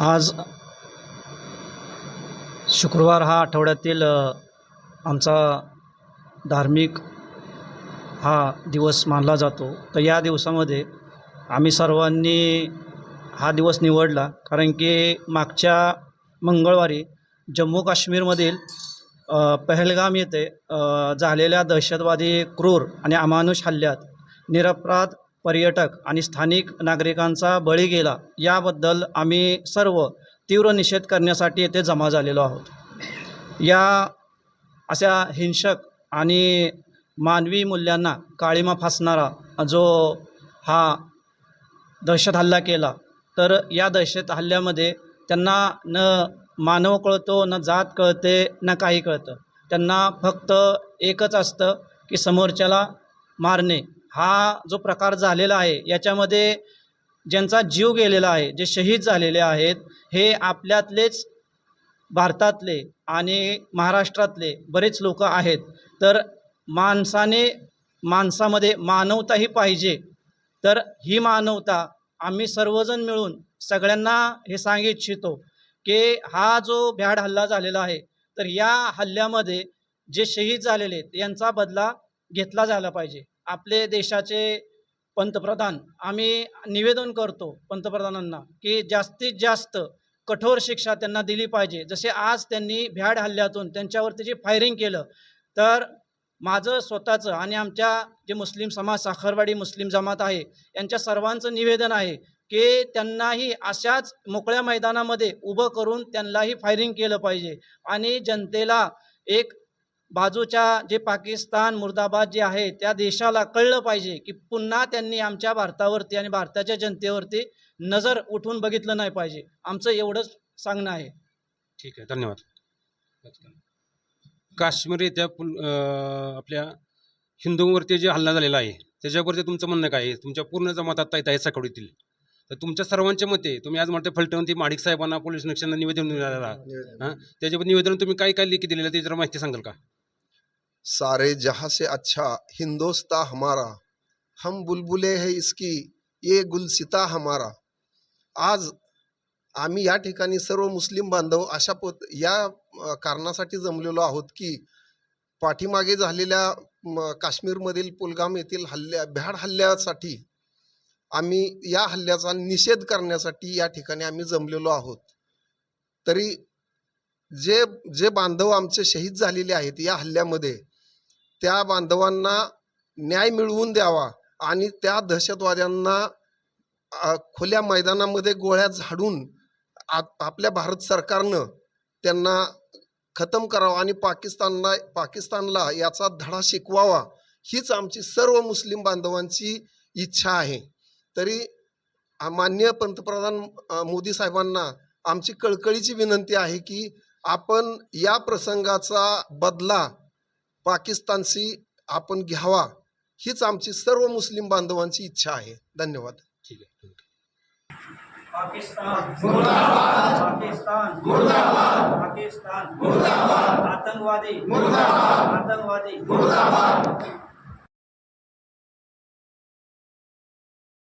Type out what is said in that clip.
आज शुक्रवार हा आठवड्यातील आमचा धार्मिक हा दिवस मानला जातो. तर या दिवसामध्ये आम्ही सर्वांनी हा दिवस निवडला. कारण की मागच्या मंगळवारी जम्मू काश्मीरमधील पहलगाम येथे झालेल्या दहशतवादी क्रूर आणि अमानुष हल्ल्यात निरपराध पर्यटक आणि स्थानिक नागरिकांचा बळी गेला. याबद्दल आम्ही सर्व तीव्र निषेध करण्यासाठी येथे जमा झालेलो आहोत. या अशा हिंसक आणि मानवी मूल्यांना काळीमा फासणारा जो हा दहशत हल्ला केला तर या दहशत हल्ल्यामध्ये त्यांना न मानव कळतो न जात कळते न काही कळतं. त्यांना फक्त एकच असतं की समोरच्याला मारणे. हा जो प्रकार झालेला आहे याच्यामध्ये ज्यांचा जीव गेलेला आहे जे शहीद झालेले आहेत हे आपल्यातलेच भारतातले आणि महाराष्ट्रातले बरेच लोक आहेत. तर माणसाने माणसामध्ये मानवताही पाहिजे. तर ही मानवता आम्ही सर्वजण मिळून सगळ्यांना हे सांगू इच्छितो की हा जो भ्याड हल्ला झालेला आहे तर या हल्ल्यामध्ये जे शहीद झालेले आहेत यांचा बदला घेतला झाला पाहिजे. आपले देशाचे पंतप्रधान आम्ही निवेदन करतो पंतप्रधानांना की जास्तीत जास्त कठोर शिक्षा त्यांना दिली पाहिजे. जसे आज त्यांनी भ्याड हल्ल्यातून त्यांच्यावरती जे फायरिंग केलं तर माझं स्वतःचं आणि आमच्या जे मुस्लिम समाज साखरवाडी मुस्लिम जमात आहे यांच्या सर्वांचं निवेदन आहे की त्यांनाही अशाच मोकळ्या मैदानामध्ये उभं करून त्यांनाही फायरिंग केलं पाहिजे. आणि जनतेला एक बाजूच्या जे पाकिस्तान मुर्दाबाद जे आहे त्या देशाला कळलं पाहिजे की पुन्हा त्यांनी आमच्या भारतावरती आणि भारताच्या जनतेवरती नजर उठून बघितलं नाही पाहिजे. आमचं एवढंच सांगणं आहे. ठीक आहे धन्यवाद. काश्मीर येत्या पुल आपल्या हिंदूंवरती जे हल्ला झालेला आहे त्याच्यावरती तुमचं म्हणणं काय आहे? तुमच्या पूर्ण जमातात आहेत आहे साकवडीतील तर तुमच्या सर्वांच्या मते तुम्ही आज म्हणते फलटवून ती माडिक साहेबांना पोलीस निरीक्षकांना निवेदन मिळालेलं हां? त्याच्यावर निवेदन तुम्ही काय काय लिखी दिलेलं ते जरा माहिती सांगाल का? सारे जहां से अच्छा हिंदोस्ता हमारा हम बुलबुले है इसकी ये गुलसिता हमारा। आज आम्ही या ठिकाणी सर्व मुस्लिम बांधव अशा पत या कारणासाठी जमलेलो आहोत की पाठीमागे झालेल्या म, काश्मीरमधील पुलगाम येथील हल्ल्या भ्याड हल्ल्यासाठी आम्ही या हल्ल्याचा निषेध करण्यासाठी या ठिकाणी आम्ही जमलेलो आहोत. तरी जे जे बांधव आमचे शहीद झालेले आहेत या हल्ल्यामध्ये त्या बांधवांना न्याय मिळवून द्यावा आणि त्या दहशतवाद्यांना खुल्या मैदानामध्ये गोळ्या झाडून आपल्या भारत सरकारनं त्यांना खतम करावं आणि पाकिस्तानला पाकिस्तानला याचा धडा शिकवावा हीच आमची सर्व मुस्लिम बांधवांची इच्छा आहे. तरी मान्य माननीय पंतप्रधान मोदी साहेबांना आमची कळकळीची विनंती आहे की आपण या प्रसंगाचा बदला पाकिस्तानशी आपण घ्यावा हीच आमची सर्व मुस्लिम बांधवांची इच्छा आहे. धन्यवाद. ठीक आहे. पाकिस्तान. मुर्दाबाद. पाकिस्तान. मुर्दाबाद. पाकिस्तान. मुर्दाबाद. आतंकवादी. मुर्दाबाद. आतंकवादी. मुर्दाबाद.